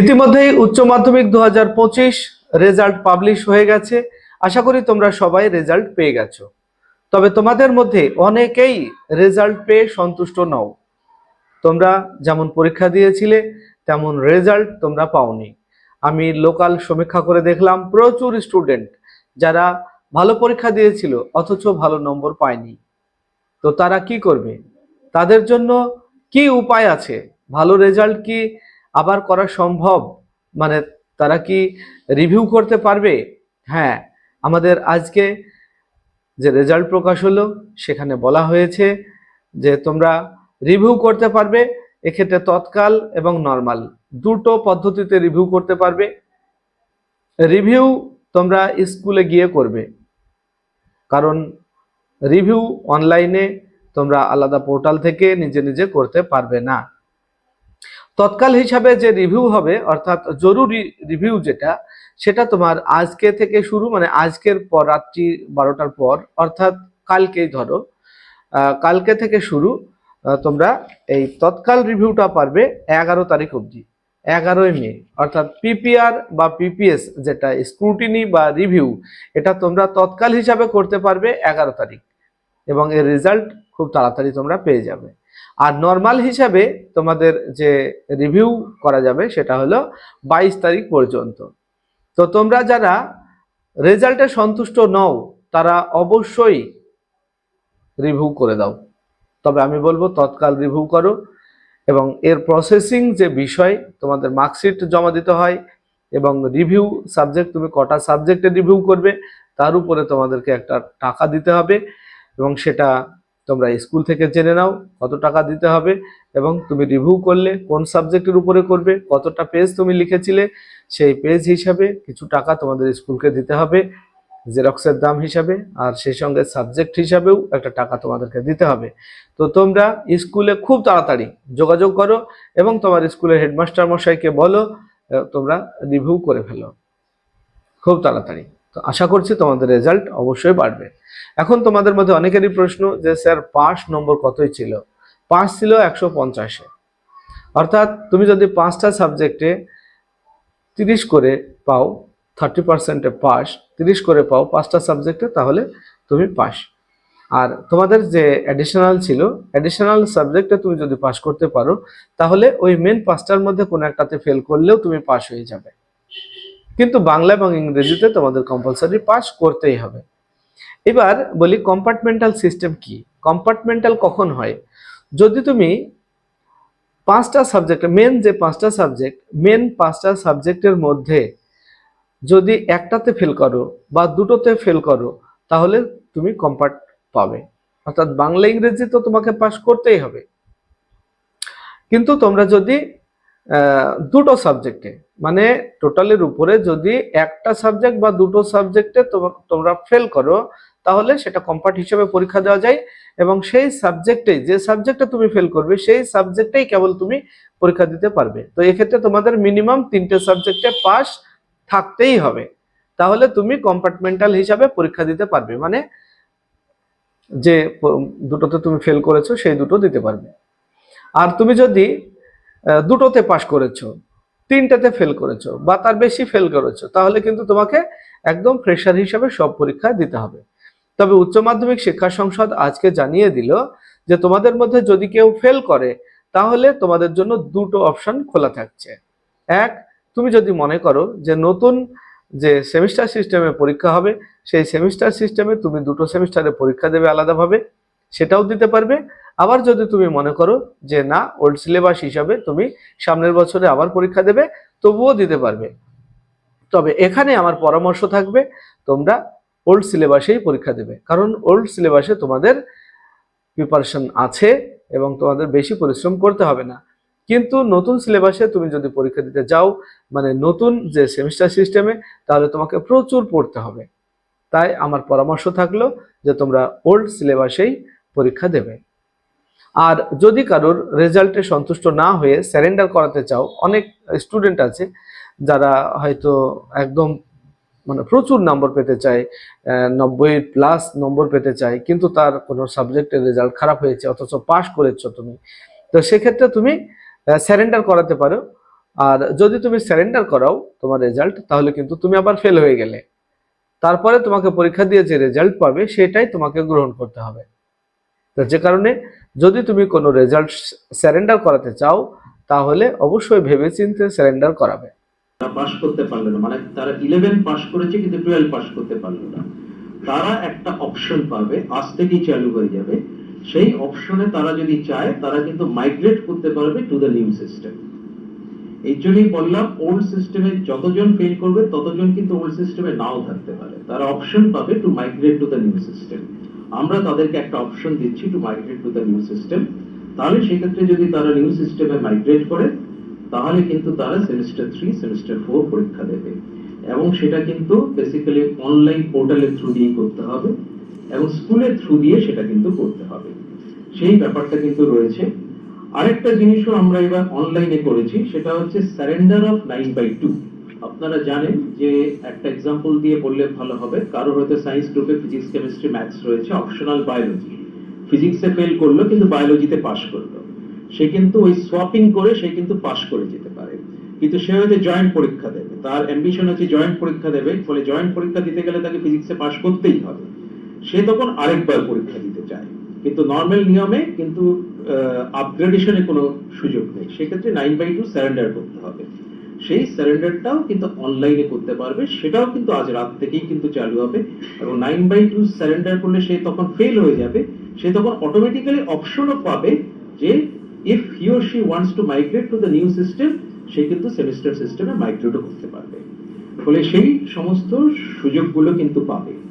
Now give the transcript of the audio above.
ইতিমধ্যেই উচ্চ মাধ্যমিক দু হাজার পঁচিশ রেজাল্ট পাবলিশ হয়ে গেছে। আশা করি তোমরা সবাই রেজাল্ট পেয়ে গেছো। তবে তোমাদের মধ্যে অনেকেই রেজাল্ট পেয়ে সন্তুষ্ট নও। তোমরা যেমন পরীক্ষা দিয়েছিলে, তেমন রেজাল্ট তোমরা পাওনি। আমি লোকাল সমীক্ষা করে দেখলাম, প্রচুর স্টুডেন্ট যারা ভালো পরীক্ষা দিয়েছিল, অথচ ভালো নম্বর পায়নি। তো তারা কি করবে? তাদের জন্য কি উপায় আছে? ভালো রেজাল্ট কি আবার করা সম্ভব? মানে তারা কি রিভিউ করতে পারবে? হ্যাঁ আমাদের আজকে যে রেজাল্ট প্রকাশ হলো, সেখানে বলা হয়েছে যে তোমরা রিভিউ করতে পারবে, এক্ষেত্রে তৎকাল এবং নর্মাল দুটো পদ্ধতিতে রিভিউ করতে পারবে। রিভিউ তোমরা স্কুলে গিয়ে করবে। কারণ রিভিউ অনলাইনে তোমরা আলাদা পোর্টাল থেকে নিজে নিজে করতে পারবে না। তৎকাল হিসাবে যে রিভিউ হবে, অর্থাৎ জরুরি রিভিউ যেটা, সেটা তোমার আজকে থেকে শুরু মানে আজকের পর, রাত্রি বারোটার পর, অর্থাৎ কালকেই ধরো কালকে থেকে শুরু তোমরা এই তৎকাল রিভিউটা পারবে এগারো তারিখ অবধি, এগারোই মে, অর্থাৎ পিপিআর বা পিপিএস যেটা স্ক্রুটিনি বা রিভিউ এটা তোমরা তৎকাল হিসাবে করতে পারবে এগারো তারিখ, এবং এর রেজাল্ট খুব তাড়াতাড়ি তোমরা পেয়ে যাবে। আর নর্মাল হিসাবে তোমাদের যে রিভিউ করা যাবে সেটা হলো বাইশ তারিখ পর্যন্ত। তো তোমরা যারা রেজাল্টে সন্তুষ্ট নও, তারা অবশ্যই রিভিউ করে দাও। তবে আমি বলব তৎকাল রিভিউ করো এবং এর প্রসেসিং যে বিষয়, তোমাদের মার্কশিট জমা দিতে হয় এবং রিভিউ সাবজেক্ট তুমি কটা সাবজেক্টে রিভিউ করবে, তার উপরে তোমাদেরকে একটা টাকা দিতে হবে এবং সেটা তোমরা স্কুল থেকে জেনে নাও কত টাকা দিতে হবে এবং তুমি রিভিউ করলে কোন সাবজেক্টের উপরে করবে, কতটা পেজ তুমি লিখেছিলে, সেই পেজ হিসাবে কিছু টাকা তোমাদের স্কুলকে দিতে হবে জেরক্সের দাম হিসাবে, আর সেই সঙ্গে সাবজেক্ট হিসাবেও একটা টাকা তোমাদেরকে দিতে হবে। তো তোমরা স্কুলে খুব তাড়াতাড়ি যোগাযোগ করো এবং তোমার স্কুলের হেডমাস্টার মশাইকে বলো তোমরা রিভিউ করে ফেলো। খুব তাড়াতাড়ি। তো আশা করছি তোমাদের রেজাল্ট অবশ্যই বাড়বে। এখন তোমাদের মধ্যে অনেকেরই প্রশ্ন যে, স্যার পাস নম্বর কতই ছিল? পাস ছিল একশো পঞ্চাশে। অর্থাৎ তুমি যদি পাঁচটা সাবজেক্টে তিরিশ করে পাও, থার্টি পার্সেন্টে পাস, তিরিশ করে পাও পাঁচটা সাবজেক্টে, তাহলে তুমি পাস। আর তোমাদের যে অ্যাডিশনাল ছিল অ্যাডিশনাল সাবজেক্টে তুমি যদি পাস করতে পারো, তাহলে ওই মেন পাঁচটার মধ্যে কোনো একটাতে ফেল করলেও তুমি পাস হয়ে যাবে। কিন্তু বাংলা এবং ইংরেজিতে তোমাদের কম্পালসারি পাস করতেই হবে। এবার বলি কম্পার্টমেন্টাল সিস্টেম কি? কম্পার্টমেন্টাল কখন হয়? যদি তুমি পাঁচটা সাবজেক্ট মেন যে পাঁচটা সাবজেক্ট মেন পাঁচটা সাবজেক্টের মধ্যে যদি একটাতে ফেল করো বা দুটোতে ফেল করো, তাহলে তুমি কম্পার্ট পাবে। অর্থাৎ বাংলা ইংরেজি তো তোমাকে পাস করতেই হবে। কিন্তু তোমরা যদি দুটো সাবজেক্টে মানে টোটালের উপরে যদি একটা সাবজেক্ট বা দুটো সাবজেক্টে তোমরা ফেল করো, তাহলে সেটা কম্পার্ট হিসেবে পরীক্ষা দেওয়া যায় এবং সেই সাবজেক্টে যে সাবজেক্টে তুমি ফেল করবে, সেই সাবজেক্টেই কেবল তুমি পরীক্ষা দিতে পারবে। তো এক্ষেত্রে তোমাদের মিনিমাম তিনটে সাবজেক্টে পাস থাকতেই হবে। তাহলে তুমি কম্পার্টমেন্টাল হিসাবে পরীক্ষা দিতে পারবে। মানে যে দুটোতে তুমি ফেল করেছ, সেই দুটো দিতে পারবে। আর তুমি যদি দুটোতে পাস করেছ, তিনটাতে ফেল করেছ বা তার বেশি ফেল করেছ, তাহলে কিন্তু তোমাকে একদম ফ্রেশার হিসাবে সব পরীক্ষা দিতে হবে। তবে উচ্চ মাধ্যমিক শিক্ষা সংসদ আজকে জানিয়ে দিল যে তোমাদের মধ্যে যদি কেউ ফেল করে, তাহলে তোমাদের জন্য দুটো অপশন খোলা থাকছে। এক, তুমি যদি মনে করো যে নতুন যে সেমিস্টার সিস্টেমে পরীক্ষা হবে, সেই সেমিস্টার সিস্টেমে তুমি দুটো সেমিস্টারে পরীক্ষা দেবে আলাদাভাবে। সেটাও দিতে পারবে। আবার যদি তুমি মনে করো যে না ওল্ড সিলেবাস হিসাবে তুমি সামনের বছরে আবার পরীক্ষা দেবে, তবুও দিতে পারবে। তবে এখানে আমার পরামর্শ থাকবে, তোমরা ওল্ড সিলেবাসেই পরীক্ষা দেবে। কারণ ওল্ড সিলেবাসে তোমাদের প্রিপারেশন আছে এবং তোমাদের বেশি পরিশ্রম করতে হবে না। কিন্তু নতুন সিলেবাসে তুমি যদি পরীক্ষা দিতে যাও মানে নতুন যে সেমিস্টার সিস্টেমে তাহলে তোমাকে প্রচুর পড়তে হবে। তাই আমার পরামর্শ থাকল যে তোমরা ওল্ড সিলেবাসেই পরীক্ষা দেবে। আর যদি কারোর রেজাল্টে সন্তুষ্ট না হয়ে স্যারেন্ডার করাতে চাও, অনেক স্টুডেন্ট আছে যারা হয়তো একদম মানে প্রচুর নম্বর পেতে চায় নব্বই প্লাস নম্বর পেতে চায়, কিন্তু তার কোনো সাবজেক্টের রেজাল্ট খারাপ হয়েছে, অথচ পাশ করেছ তুমি। তো সেক্ষেত্রে তুমি স্যারেন্ডার করাতে পারো। আর যদি তুমি স্যারেন্ডার করাও তোমার রেজাল্ট তাহলে কিন্তু তুমি আবার ফেল হয়ে গেলে। তারপরে তোমাকে পরীক্ষা দিয়ে যে রেজাল্ট পাবে, সেটাই তোমাকে গ্রহণ করতে হবে। তো যে কারণে যদি তুমি কোনো রেজাল্ট স্যারেন্ডার করাতে চাও, তাহলে অবশ্যই ভেবেচিন্তে স্যারেন্ডার করাবে। তারা পাশ করতে পারল না। মানে তারা ইলেভেন পাস করেছে কিন্তু টুয়েলভ পাস করতে পারল না। তারা একটা অপশন পাবে, আজ থেকেই চালু হয়ে যাবে। সেই অপশনে তারা যদি চায়, তারা কিন্তু মাইগ্রেট করতে পারবে টু দ্য নিউ সিস্টেম এই জন্যই বললাম ওল্ড সিস্টেমে যতজন ফেল করবে, ততজন কিন্তু ওল্ড সিস্টেমে নাও থাকতে পারে। তারা অপশন পাবে to migrate to the new system আমরা তাদেরকে একটা অপশন দিচ্ছি to migrate to the new system তাহলে সেক্ষেত্রে যদি তারা নিউ সিস্টেমে মাইগ্রেট করে, তাহলে কিন্তু তারা সেমিস্টার থ্রি সেমিস্টার ফোর পরীক্ষা দেবে। এবং সেটা কিন্তু বেসিক্যালি অনলাইন পোর্টালের থ্রু দিয়েই করতে হবে এবং স্কুলের থ্রু দিয়ে সেটা কিন্তু করতে হবে। সেই ব্যাপারটা কিন্তু রয়েছে। আরেকটা জিনিসও আমরা এবার অনলাইনে করেছি, সেটা হচ্ছে surrender of nine by two আপনারা জানেন যে একটা এক্সাম্পল দিয়ে বললে ভালো হবে। কারও হয়তো সায়েন্স গ্রুপে ফিজিক্স কেমিস্ট্রি ম্যাথস রয়েছে অপশনাল বায়োলজি ফিজিক্সে ফেল করল, কিন্তু বায়োলজিতে পাশ করল। সে কিন্তু ওই সোয়াপিং করে সে কিন্তু পাশ করে যেতে পারে। কিন্তু সে হয়তো জয়েন্ট পরীক্ষা দেবে। তার অ্যাম্বিশন হচ্ছে জয়েন্ট পরীক্ষা দেবে, ফলে জয়েন্ট পরীক্ষা দিতে গেলে তাকে ফিজিক্সে পাশ করতেই হবে। সে তখন আরেকবার পরীক্ষা দিতে চায়। কিন্তু নর্মাল নিয়মে কিন্তু আপগ্রেডেশনে কোনো সুযোগ নেই। সেক্ষেত্রে নাইন বাই টু স্যারেন্ডার করতে হবে। সেই স্যারেন্ডারটাও কিন্তু অনলাইনে করতে পারবে। সেটাও কিন্তু আজ রাত থেকেই কিন্তু চালু হবে। এবং নাইন বাই টু স্যারেন্ডার করলে সে তখন ফেল হয়ে যাবে। সে তখন অটোমেটিক্যালি অপশনও পাবে যে if he or she wants to migrate to the new system সে কিন্তু সেমিস্টার সিস্টেমে মাইগ্রেটও করতে পারবে। ফলে সেই সমস্ত সুযোগগুলো কিন্তু পাবে।